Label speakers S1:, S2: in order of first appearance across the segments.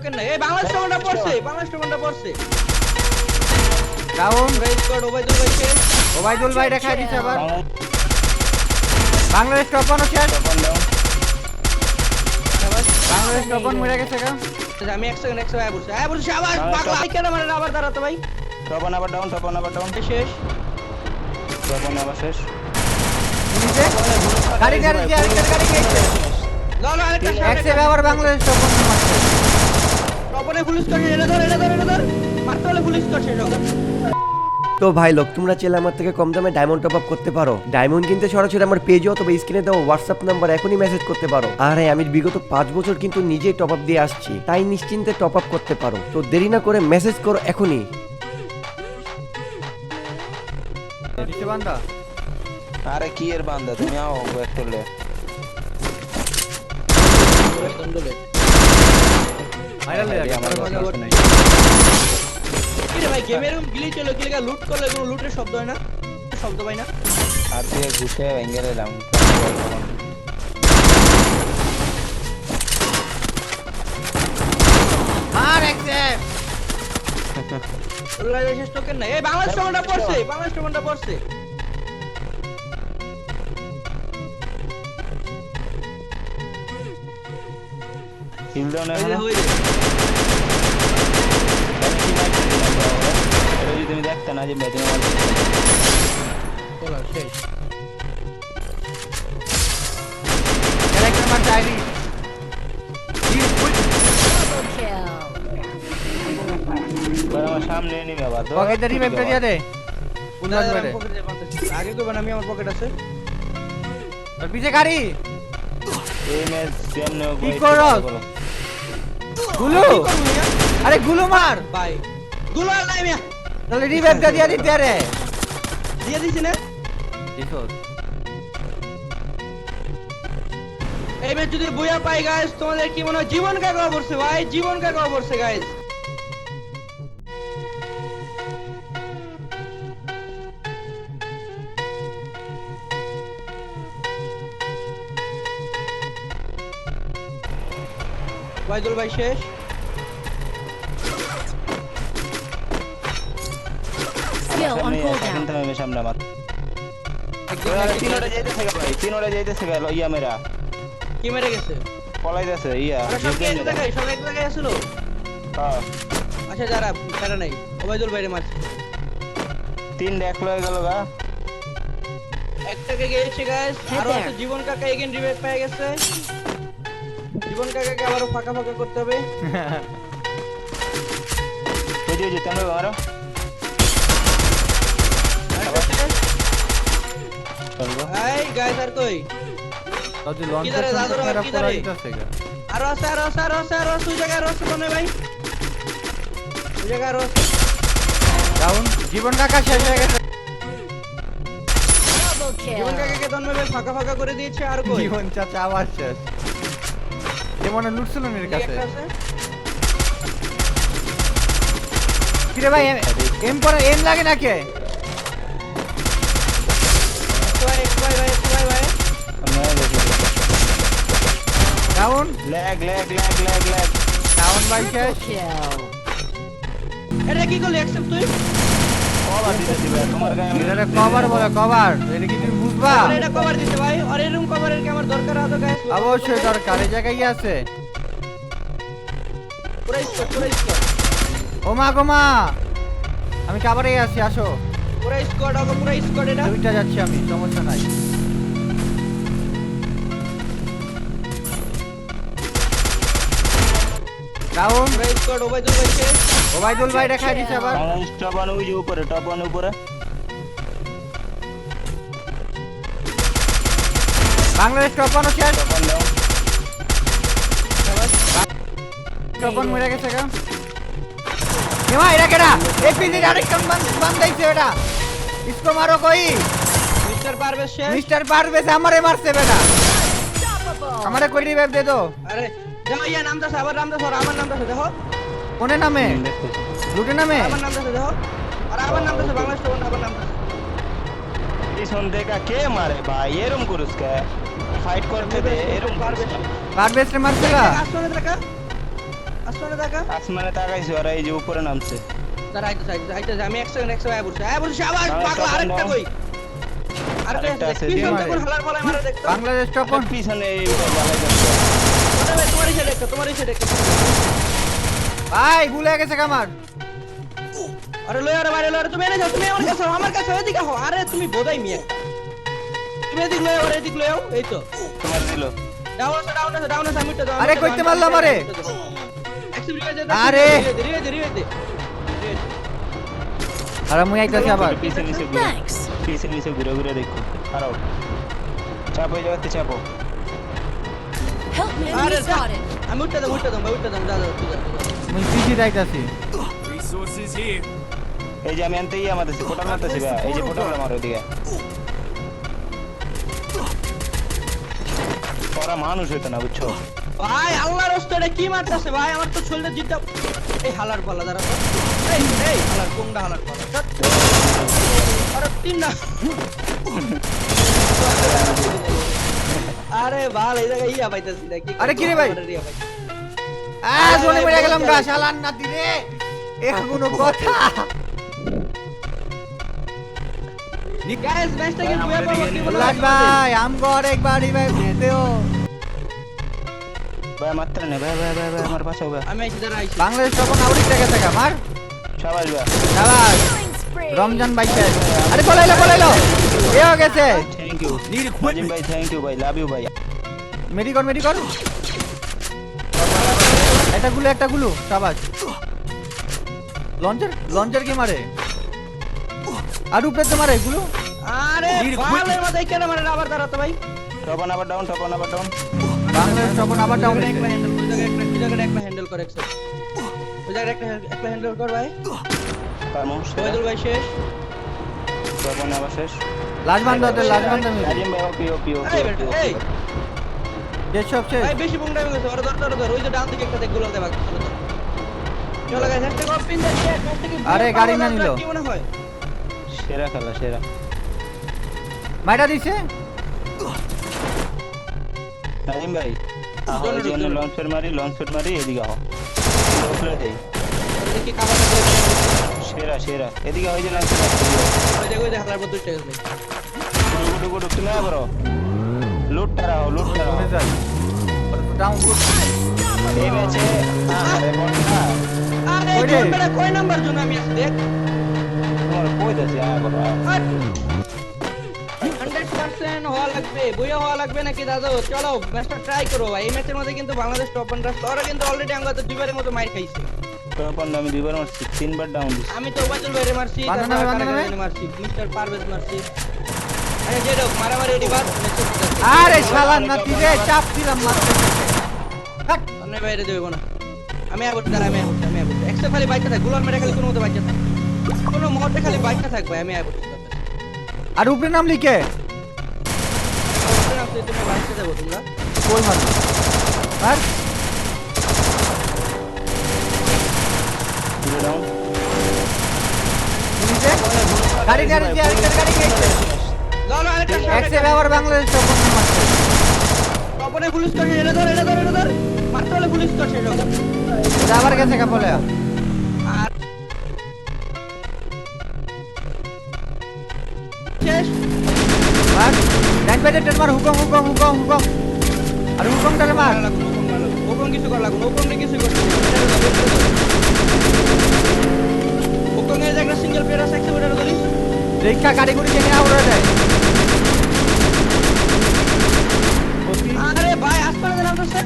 S1: Token নাই। এই বাংলাদেশ টোকেনটা পড়ছে বাংলাদেশ টোকেনটা পড়ছে।
S2: ডাউন
S1: প্রাইস কোড ওবাইদুল ভাই শেষ
S2: ওবাইদুল ভাই দেখাই দিছে আবার। বাংলাদেশ টপানো শেষ। বাংলাদেশ টপন মরে গেছে গা।
S1: আমি এক সেকেন্ড এক সেকেন্ড আয় বলছি আয় বলছি আবার পাগলা। কেন মানে আবার দাঁড়াতো ভাই?
S3: টপন আবার ডাউন টপন আবার ডাউন
S1: শেষ।
S3: টপন আবার শেষ।
S2: নিচে? গাড়ি গাড়ি যে আরেকটা গাড়ি গেছে
S1: লাও লাও আরেকটা
S2: এক সেভে আবার বাংলাদেশ টপন মারছে।
S1: টপনে পুলিশ করছে এটা ধর এটা ধর এটা ধর। মারতে হলে পুলিশ করছে
S4: তো ভাই লোক তোমরা চাইলে আমার থেকে কম দামে ডায়মন্ড টপ আপ করতে পারো। ডায়মন্ড কিনতে সরাসরি আমার পেজে অথবা স্ক্রিনে দেওয়া হোয়াটসঅ্যাপ নাম্বার এখনই মেসেজ করতে পারো। আর হ্যাঁ আমি বিগত পাঁচ বছর কিন্তু নিজেই টপ আপ দিয়ে আসছি। তাই নিশ্চিন্তে টপ আপ করতে পারো। তো দেরি না করে মেসেজ করো এখনই।
S3: আরে কি এর বান্দা? তুমি আও ব্যাক করলে
S2: ভাইরাল হয়ে
S3: আমার।
S1: কিরে ভাই গেমের রুম গ্লিচ হলো কি লাগা? লুট করলে কোনো লুটের শব্দ হয় না? শব্দ পাই না।
S3: আর দিয়ে ঘুষে ভেঙে দিলাম।
S2: আর এক সেভ
S1: বাংলাদেশ টোকেন নাই। এই বাংলাদেশ টোকেনটা পড়ছে বাংলাদেশ টোকেনটা পড়ছে।
S3: হিল ডাউন
S1: এই
S3: এখন
S1: হয়ে যায়।
S3: এটা যদি তুমি দেখতে না যে ব্যাটিং আমার
S1: চলো, শেষ।
S2: ক্যারেক্টার আইডি
S3: এবার আমার সামনে নেমে আবার ধর,
S2: পকেটে রিভাইভটা দিয়ে দে
S1: পকেটে পাঠাচ্ছি। আগে করবেন আমি আমার পকেট আছে
S2: আর পিছে গাড়ি
S3: এই ম্যাচ কেমনে
S2: কি করস? গুলু! আরে গুলু মার!
S1: ভাই গুলো আর নাই মিয়া।
S2: তাহলে রিভাইভটা দিয়া দিতে আরে।
S1: দিয়ে দিছি না। এই ম্যাচ যদি বইয়া পাই গাইস তোমাদের কি মনে হয়? জীবন কাকা পড়ছে ভাই? জীবন কাকা পড়ছে গাইস ওয়াইদুল ভাই শেষ।
S5: Skill on cooldown.
S3: আমি সামনে আমার তিনোটা যাইতেছে ভাই তিনোটা যাইতেছে গা ইয়া মেরা।
S1: কি মেরে গেছে?
S3: পলাইতেছে ইয়া
S1: সব এক জায়গায় সব এক জায়গায় আসলো?
S3: হ্যাঁ।
S1: আচ্ছা যারা নাই ওবাইদুল মারছে।
S3: তিন ডেক লয়ে গেল গা।
S1: একটাকে গিয়েছে গাইস
S5: Head
S1: আরও
S5: there.
S1: আছে জীবন কাকা এগেন রিভাইভ পেয়ে গেছে। জীবন কাকাকে আবারও ফাঁকা ফাঁকা করতে হবে?
S3: ওই যে ওই যে তেমন মারো
S1: আরেকটা শেষ।
S3: চলবো
S1: এই গাইস আর কই
S2: লঞ্চ
S1: আরও আছে আরও আছে আরও আছে আরও আছে ওই জায়গায় মনে ভাই ওই জায়গায় আরও
S2: ডাউন জীবন কাকা শেষ হয়ে গেছে।
S1: জীবন. কাকাকে ভাই ফাঁকা ফাঁকা করে দিয়েছে আর কই?
S2: জীবন চাচা আবার শেষ। যেমন লুটছিল মেরে কাছে। কিরে ভাই এম পরে এম লাগে না কে
S1: একটু ভাই ভাই ভাই একটু ভাই ভাই।
S2: Down
S3: lag lag lag lag lag
S2: down ভাই শেষ।
S1: এটা কি করলি? অ্যাকসেপ্ট তুই?
S2: কভার বলে কভার এটা কি তুমি বুঝবা?
S1: এটা কভার দিতে ভাই। আর এরকম কভারের কি আমার দরকার আছে গাইস
S2: অবশ্যই দরকার এই জায়গায় আছে?
S1: পুরো স্কোর পুরো স্কোর
S2: ও মা গো মা আমি কাবারে আছি আসো।
S1: পুরো স্কোয়াড পুরো স্কোয়াড এটা।
S2: দুইটা যাচ্ছি আমি সমস্যা নাই। ডাউন
S1: পুরো স্কোয়াড ওবাইদুল ভাই শেষ
S2: ওবাইদুল ভাই দেখাই দিছে আবার।
S3: টপ ওয়ান ওই যে উপরে টপ ওয়ান উপরে
S2: বাংলাদেশ টপানো শেষ।
S3: টপ ওয়ান
S2: মরে গেছে গা। এমা এটা কেডা? এপিজি আরেকজন বান্দাইছে এটা ইসকো মারো কই?
S1: মিস্টার পারভেজ
S2: মিস্টার পারভেজ আমারে মারছে বেটা। আমারে কই রিভাইভ দে তো?
S1: আরে দেখো ইয়া নাম দাস আবার নাম দাস আর আমার নাম দাস দেখো।
S2: কোনে নামে? লুটে নামে?
S1: আমার নাম দাস দেখো। আর আমার নাম দাস বাংলাদেশ তো আবার নাম দাস
S3: পিছন দেখা কে মারে ভাই? এরম করুস কে? ফাইট করতে দে এরম পারবে
S2: পারভেজ রে মারছে গা?
S1: আসলে দেখা আসমানে দেখা।
S3: আসমানে তাকাইছে ওরা এই যে উপরে নামছে।
S1: দাঁড়া আইতেছে আইতেছে আইতেছে আমি এক সেকেন্ড এক সেকেন্ড আয় বলছি আয় বলছি আবার পাগলা আরেকটা কই? আরেকটা আছে
S2: বাংলাদেশ টপন
S3: পিছনে
S1: ভাই তোমারই সাইডে একটা তোমারই সাইডে একটা
S2: ভাই ভুলে গেছে আমার
S1: আরে লয় আরে বাইরে লয় তুমি এনে যাও তুমি আমার কাছে আমার কাছে হও, এদিকে হও। আরে তুমি বোধাই মিয়া। তুমি এদিক লয় আর এদিক লয় এই তো।
S3: তোমার দিল
S1: ডাউন আছে ডাউন আছে ডাউন আছে আমি দাও
S2: আরে কইতে মারলাম আরে।
S1: আরে
S2: আরে। মুই আইতাছি আবার।
S3: ঘুরে দেখো খারাপ চাপো এই জায়গাতে চাপো
S1: আরে. আমি উঠতে দাও উঠতে দাও ভাই উঠতে দাও যা।
S2: মুই
S6: here.
S3: এই যে আমি আনতেই আমাদের মারতেছি ভাই এই যে ওইদিকে ওরা মানুষ হইতো না বুঝছ
S1: ভাই আল্লাহর এটা কি মারতাছে ভাই আমার তো শরীরে জিতটা এই হালার পালা দাঁড়া। এই এই হালার কোনটা হালার পালা ধ্যাৎ। আরে ভাই এই জায়গায় ইয়া পাইতাছি না কি
S2: আরে কি রে ভাই? আ জোনে মরে গেলাম গা শালান নাতি রে এ কোনো কথা
S1: Guys, ম্যাচটা কি
S3: ভাই,
S1: বুয়া
S3: আমাদের
S1: পাবো
S3: দিকে
S1: কি বলো
S2: উল্লাস ভাই আমগো আরেকবার ভাই
S3: মাত্র নে ভাই ভাই ভাই ভাই আমার পাশে ভাই
S1: আমি আইছি আইছি
S2: বাংলাদেশ মার
S3: ভাই
S2: শাবাশ. রমজান ভাই আরে পলাইলো পলাইলো এ হয়ে গেছে।
S3: থ্যাংক ইউ নাজিম ভাই থ্যাংক ইউ ভাই লাভ ইউ ভাই।
S2: মেডি কর মেডিকল মেডিকল একটা গুলো একটা গুলো শাবাশ লঞ্চার লঞ্চার কি মারে? আর উপরে তো মারে গুলো।
S1: আরে ভালের মধ্যে কেন মারে আবার দাঁড়াতো ভাই।
S3: টপন আবার ডাউন টপন আবার ডাউন
S2: বাংলাদেশ টপন আবার ডাউন
S1: একটা হ্যান্ডেল একটা একটা হ্যান্ডেল করে একসাথে ওই জায়গায় একটা একটা হ্যান্ডেল কর ভাই।
S3: কামো
S1: ভাই শেষ?
S3: টপন আবার শেষ।
S2: লাজ বান্ধব লাজ বান্ধব
S3: নাজিম ভাই ওপি ওপি ওপি
S1: এই বেটা এই।
S2: যে সব শেষ?
S1: ভাই বেশি বুংটা হয়ে গেছে ওরা ধর ধর ধর ওই যে ডান দিকে একটা দেখ গোলাল দেবা চলো গাইস একটা কপ পিন দেখ
S2: আরে, গাড়ি না নিলো।
S1: কি মনে হয়?
S3: সেরা খেলা সেরা।
S2: মাইটা দিছে?
S3: নাজিম ভাই আহ জন্য। লঞ্চ মারি লঞ্চ মারি এদিকে দেই
S1: কাবার
S3: সেরা সেরা। এদিকে ওই যে লঞ্চ
S1: ওই দেখ ওই দেখ হালার বদল চলে গেছে
S3: ডুগু ডুগু ডুগু তুমি লুট টারাও লুট টারাও
S2: শুনে
S3: এই ম্যাচে আরে বন্ধা
S1: আরে
S2: ওই রে।
S1: কোন বেটা কয় নাম্বার জন্য আমি আছি দেখ।
S3: তোমার কই দাসি আয় বাবা
S1: হান্ড্রেড পার্সেন্ট হওয়া লাগবে বইয়া হওয়া লাগবে নাকি দাদা? চলো ম্যাচটা ট্রাই করো ভাই। এই ম্যাচের মধ্যে কিন্তু বাংলাদেশ টপ অ্যান্ড ওরা কিন্তু অলরেডি আমাকে দুইবারের মতো মার খাইছে।
S3: তখন আমি দুইবার মারছি তিনবার ডাউন দিছি।
S1: আমি তো ওবাজুল বাইরে মারছি
S2: বানানা বানানা
S1: মারছি মিস্টার পারভেজ মারছি। আরে যে মারামারি
S2: আরে শালান নাতি রে চাপ দিলাম মারতে।
S1: সামনে বাইরে দেবো না। আমি আবার দাঁড়া আমি আবার আমি আবার একটা খালি বাইকটা থাকগুলার মেরে খালি কোনো মতো বাইকটা থাক। কোনো মুহূর্তে খালি বাইকটা থাকবে আমি আবার
S2: আর উপরে নাম লিখে
S1: তুমি বাইকটা যাব তোমরা।
S2: কই আর? গাড়ি গাড়ি যে আরেকটা গাড়ি গেছে
S1: চলো
S2: ব্যবহার বাংলাদেশ টপন মারছে
S1: তপনে পুলিশ করছে এটা ধর এটা ধর এটা ধর। মারতে হলে পুলিশ এটা
S2: এটা আবার গেছে কাপলে।
S1: শেষ।
S2: আর ডান পেটে টেন মার হুকম হুকম হুকম হুকম। আর হুকম টালে মার
S1: ওপন কিছু করা লাগুন ওপন কিছু করতে এর একটা সিঙ্গেল আছে
S2: কিনে আউড়ে দেয়
S1: আরে ভাই আসপানে নাম তো স্যার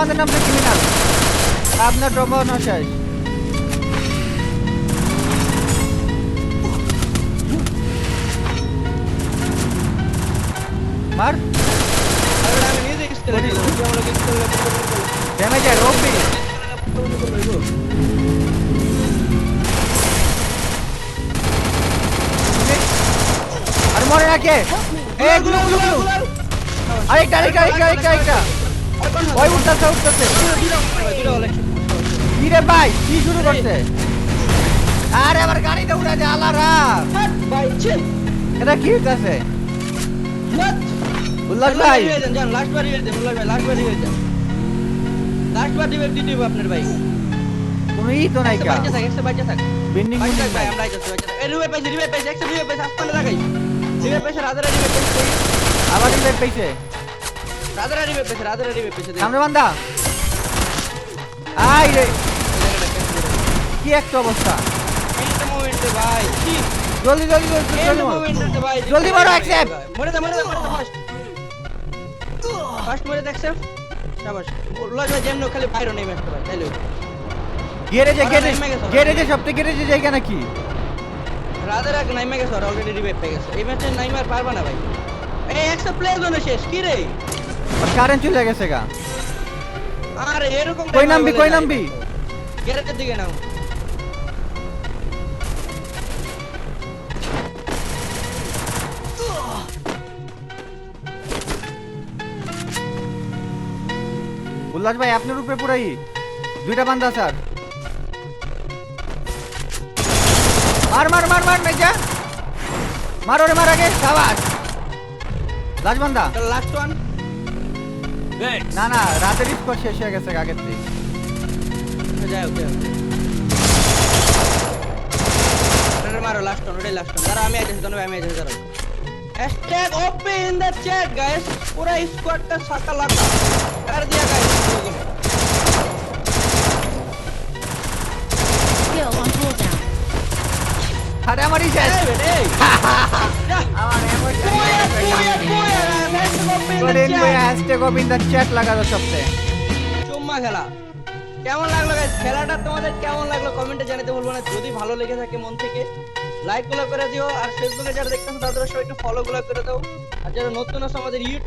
S2: বাঁধে নামতে ক্রিমিনাল আপনার টপন শেষ। কে? এ গুলো গুলো গুলো। আরেকটা আরেকটা আরেকটা আরেকটা আরেকটা। ওই উঠতেছে উঠতেছে। কি রে ভাই? কি শুরু করছে? আরে আমার গাড়িটা উড়ে দে আলারা। এটা কি হইতাছে? উল্লাস ভাই।
S1: লাস্ট বাড়ি হয়ে যান উল্লাস ভাই লাস্ট বাড়ি হয়ে যান লাস্ট বার রিভাইভ দিতে হবে আপনার ভাই
S2: কোনো তো নাই কা
S1: বাচ্চা থাক একশো থাক
S2: বেন্ডিং
S1: বাচ্চা থাক আমরা আইতেছি বাচ্চা থাক। এই রিভাইভ পাইছি রিভাইভ পাইছি একশো রিভাইভ পাইছি আসমানে লাগাই। রাজারা
S2: আবার
S1: রাজারা রাজারা পাইছে
S2: সামনে বান্দা। আই রে। কি একটা অবস্থা।
S1: এই মোমেন্টে ভাই। কি
S2: জলদি জলদি জলদি জলদি
S1: মোমেন্টে ভাই।
S2: জলদি মারো, accept!
S1: মরে দে মরে দে মরে দে ফার্স্ট ফার্স্ট মরে দে accept শাবাশ লজ ভাই যেমন খালি বাইরে নেই ম্যাচটা ভাই তাইলে। গেছে, ওরা
S2: গ্যারেজে সবথেকে গ্যারেজে জায়গা নাকি?
S1: রাজার এক নাইমে গেছে আর অলরেডি রিভাইভ পেয়ে গেছে। এই ম্যাচে নাইমার পারবা না ভাই। এই প্লে জোনে শেষ কি রে?
S2: কারেন্ট চলে গেছে গা।
S1: আরে এরকম
S2: কই নামবি কই নামবি?
S1: গ্যারেজের দিকে নাও
S2: উল্লাস ভাই আপনার উপরে পুরাই। দুইটা বান্দা স্যার। মার মার মার মার মেজা। মারো রে মার আগে সাবাস। লাজবান্দা
S1: লাস্ট ওয়ান
S2: না না রাতের স্কোর শেষ হয়ে গেছে আগের থেকে।
S1: যাই ওকে মারো লাস্ট ওয়ান ওটাই লাস্ট ওয়ান দাঁড়া আমি আইতেছি তোমার আমি আইতেছি দাঁড়া hashtag OP in the chat guys পুরো স্কোয়াডটা সাকা লাগা।
S5: কর দিয়া গাইস
S2: আরে আমারই শেষ
S1: হ্যাশট্যাগ
S2: ভাই
S1: চ্যাট
S2: লাগালো সবচেয়ে
S1: চুম্মা খেলা। কেমন লাগল খেলাটা তোমাদের কেমন লাগল? কমেন্টে জানাতে ভুলবো না। যদি ভালো লেগে থাকে মন থেকে লাইকগুলো করে দিও। আর ফেসবুকে যারা দেখতেছো তাদের সবাই একটু ফলো গুলো করে দাও। আর যারা নতুন আছে আমাদের ইউটিউব